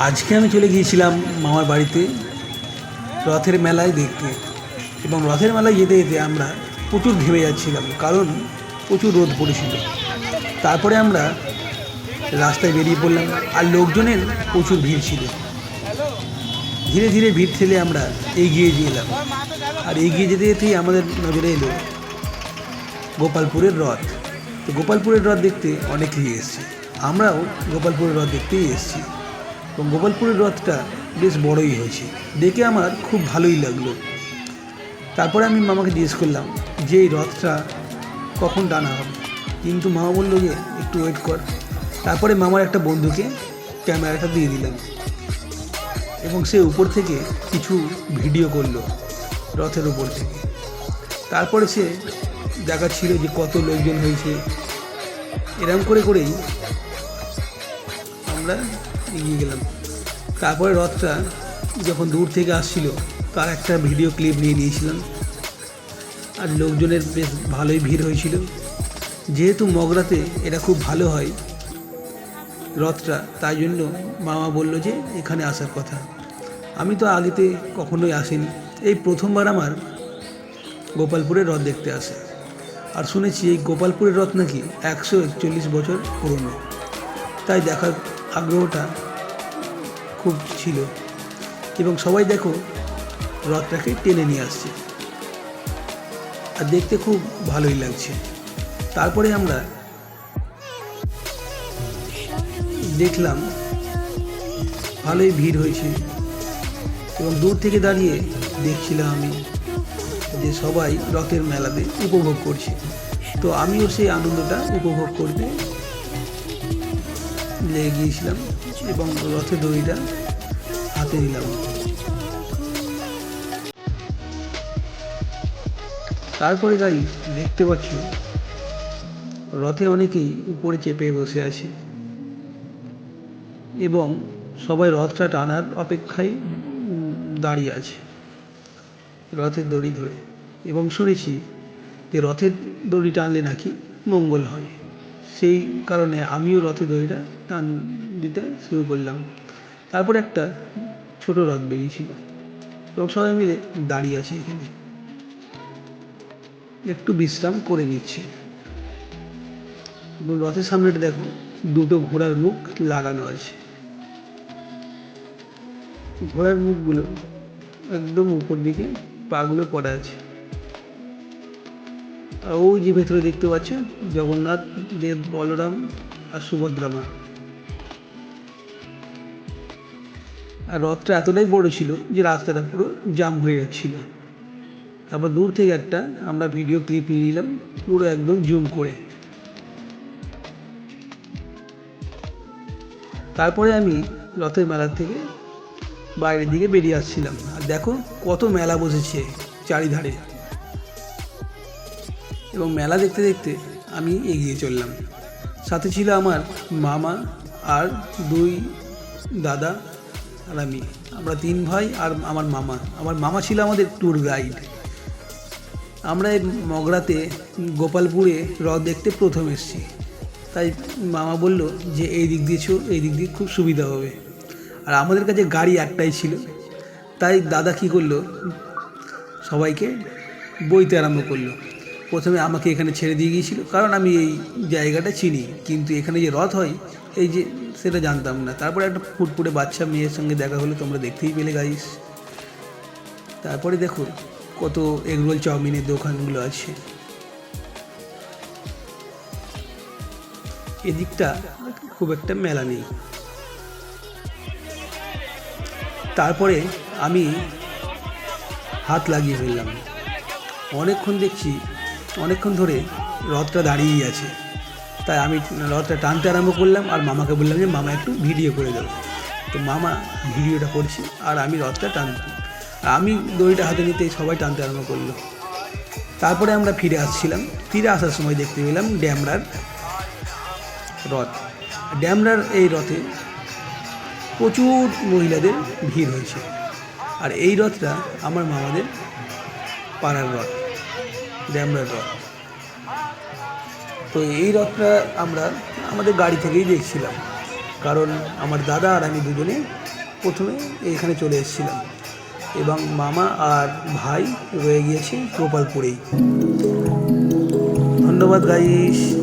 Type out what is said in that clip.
আজকে আমি চলে গিয়েছিলাম মামার বাড়িতে রথের মেলায় দেখতে। এবং রথের মেলায় যেতে যেতে আমরা প্রচুর ঘেমে যাচ্ছিলাম, কারণ প্রচুর রোদ পড়েছিল। তারপরে আমরা রাস্তায় বেরিয়ে পড়লাম আর লোকজনের প্রচুর ভিড় ছিল। ধীরে ধীরে ভিড় ঠেলে আমরা এগিয়ে গেলাম। আর এগিয়ে যেতে যেতেই আমাদের নজরে এলো গোপালপুরের রথ। তো গোপালপুরের রথ দেখতে অনেকেই এসছে। আমরাও গোপালপুরের রথ দেখতেই এসেছি। এবং গোপালপুরের রথটা বেশ বড়ই হয়েছে। দেখে আমার খুব ভালোই লাগল। তারপরে আমি মামাকে জিজ্ঞেস করলাম যে এই রথটা কখন টানা হবে? কিন্তু মামা বলল যে, একটু ওয়েট কর। তারপরে মামার একটা বন্ধুকে ক্যামেরাটা দিয়ে দিলাম এবং সে উপর থেকে কিছু ভিডিও করল রথের উপর থেকে। তারপরে সে দেখাচ্ছিল যে কত লোকজন হয়েছে। এরকম করে করেই আমরা এগিয়ে গেলাম। তারপরে রথটা যখন দূর থেকে আসছিল, তার একটা ভিডিও ক্লিপ নিয়ে নিয়েছিলাম। আর লোকজনের বেশ ভালোই ভিড় হয়েছিল। যেহেতু মগরাতে এটা খুব ভালো হয় রথটা, তাই জন্য মামা বলল যে এখানে আসার কথা। আমি তো আগেতে কখনোই আসিনি। এই প্রথমবার আমার গোপালপুরের রথ দেখতে আসে। আর শুনেছি এই গোপালপুরের রথ নাকি একশো একচল্লিশ বছর পুরনো। তাই দেখার আগ্রহটা খুব ছিল। এবং সবাই দেখো রথটাকে টেনে নিয়ে আসছে। আর দেখতে খুব ভালোই লাগছে। তারপরে আমরা দেখলাম ভালোই ভিড় হয়েছে। এবং দূর থেকে দাঁড়িয়ে দেখছিলাম আমি যে সবাই রথের মেলাতে উপভোগ করছে। তো আমিও সেই আনন্দটা উপভোগ করতে লেগে গিয়েছিলাম এবং রথে দড়িটা হাতে নিলাম। তারপরে গাই দেখতে পাচ্ছ, রথে অনেকেই উপরে চেপে বসে আছে এবং সবাই রথটা টানার অপেক্ষায় দাঁড়িয়ে আছে রথের দড়ি ধরে এবং শুনেছি যে রথের দড়ি টানলে নাকি মঙ্গল হয়। সেই কারণে আমিও রথের দড়িটা টান দিতে শুরু করলাম। তারপরে একটা ছোট রথ বেরিয়েছিল। এবং সবাই মিলে দাঁড়িয়ে আছে এখানে। একটু বিশ্রাম করে নিচ্ছে। রথের সামনেটা দেখো, দুটো ঘোড়ার মুখ লাগানো আছে। ঘোড়ার মুখগুলো একদম উপর দিকে পাগুলো পড়া আছে। ওই যে ভেতরে দেখতে পাচ্ছ জগন্নাথ, দেব, বলরাম আর সুভদ্রা মা। আর রথটা এতটাই বড় ছিল যে রাস্তাটা পুরো জাম হয়ে যাচ্ছিল। তারপর দূর থেকে একটা আমরা ভিডিও ক্লিপ নিয়ে নিলাম, পুরো একদম জুম করে। তারপরে আমি রথের মেলা থেকে বাইরের দিকে বেরিয়ে আসছিলাম। আর দেখো কত মেলা বসেছে চারিধারে। এবং মেলা দেখতে দেখতে আমি এগিয়ে চললাম। সাথে ছিল আমার মামা আর দুই দাদা আর আমি। আমরা তিন ভাই আর আমার মামা। আমার মামা ছিল আমাদের ট্যুর গাইড আমরা এই মগরাতে গোপালপুরে রথ দেখতে প্রথম এসেছি। তাই মামা বলল যে, এই দিক দিয়ে এই দিক দিয়ে খুব সুবিধা হবে। আর আমাদের কাছে গাড়ি একটাই ছিল। তাই দাদা কী করল? সবাইকে বইতে আরম্ভ করল। প্রথমে আমাকে এখানে ছেড়ে দিয়ে গিয়েছিল। কারণ আমি এই জায়গাটা চিনি, কিন্তু এখানে যে রথ হয়, এই যে সেটা জানতাম না। তারপরে একটা ফুটফুটে বাচ্চা মেয়ের সঙ্গে দেখা হলো, তোমরা দেখতেই পেলে গাইস তারপরে দেখো কত এগরোল চাউমিনের দোকানগুলো আছে। এদিকটা খুব একটা মেলা নেই। তারপরে আমি হাত লাগিয়ে ফেললাম। অনেকক্ষণ দেখছি অনেকক্ষণ ধরে রথটা দাঁড়িয়েই আছে। তাই আমি রথটা টানতে আরম্ভ করলাম আর মামাকে বললাম যে, মামা, একটু ভিডিও করে দেবো তো মামা ভিডিওটা করছে আর আমি রথটা টানতাম আমি দড়িটা হাতে নিতেই সবাই টানতে আরম্ভ করল। তারপরে আমরা ফিরে আসছিলাম। ফিরে আসার সময় দেখতে পেলাম ড্যামরার রথ। ড্যামরার এই রথে প্রচুর মহিলাদের ভিড় হয়েছে। আর এই রথটা আমার মামাদের পাড়ার রথ। ড্যামরার রথ তো এই রথটা আমরা আমাদের গাড়ি থেকেই দেখছিলাম। কারণ আমার দাদা আর আমি দুজনে প্রথমে এখানে চলে এসেছিলাম। এবং মামা আর ভাই রয়ে গিয়েছে গোপালপুরেই। ধন্যবাদ গাইস।